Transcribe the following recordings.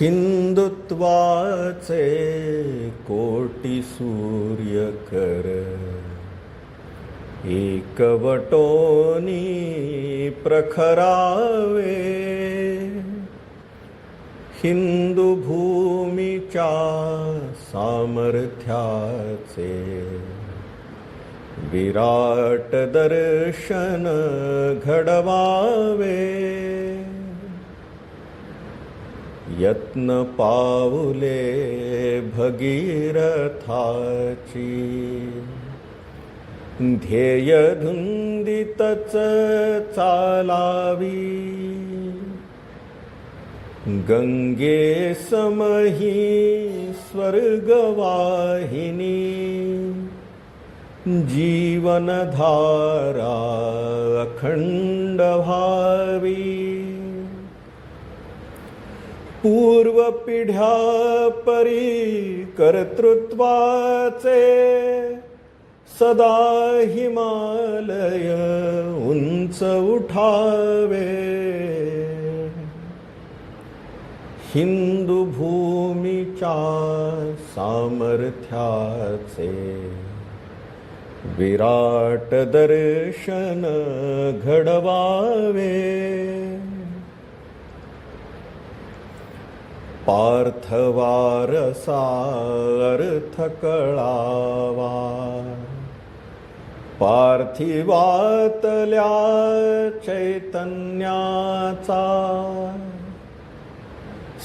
हिंदुत्वाचे कोटी सूर्य कर एकवटोनी प्रखरावे. हिंदू भूमीच्या सामर्थ्याचे. विराट दर्शन घडवावे. यत्न पाऊले भगीरथाची। ध्येय धुंदितच चालावी। गंगे समही स्वर्गवाहिनी। जीवनधारा अखंड भावी पूर्वपिढ्या परी कर्तृत्वाचे सदा हिमालय उंच उठावे. हिंदू भूमीच्या सामर्थ्याचे विराट दर्शन घडवावे. पार्थवारसा कळावा पार्थिवातल्या चैतन्याचा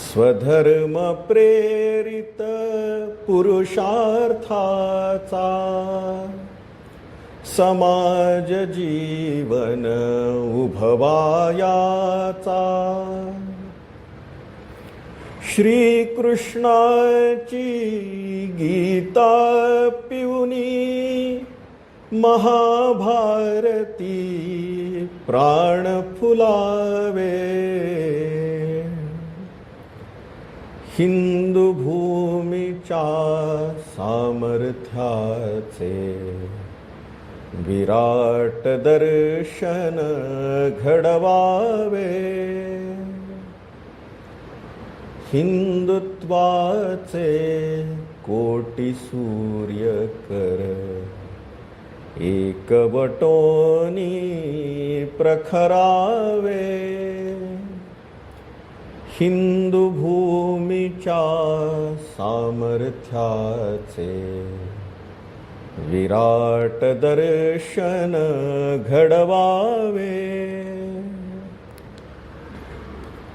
स्वधर्म प्रेरित पुरुषार्थाचा समाज जीवन उभवायाचा. श्रीकृष्णाची गीता पिवनी महाभारती प्राण फुलावे. हिंदू भूमीच्या सामर्थ्याचे विराट दर्शन घडवावे. हिंदुत्वाचे कोटी सूर्य कर एकवटोनी प्रखरावे. हिंदू भूमीच्या सामर्थ्याचे विराट दर्शन घडवावे.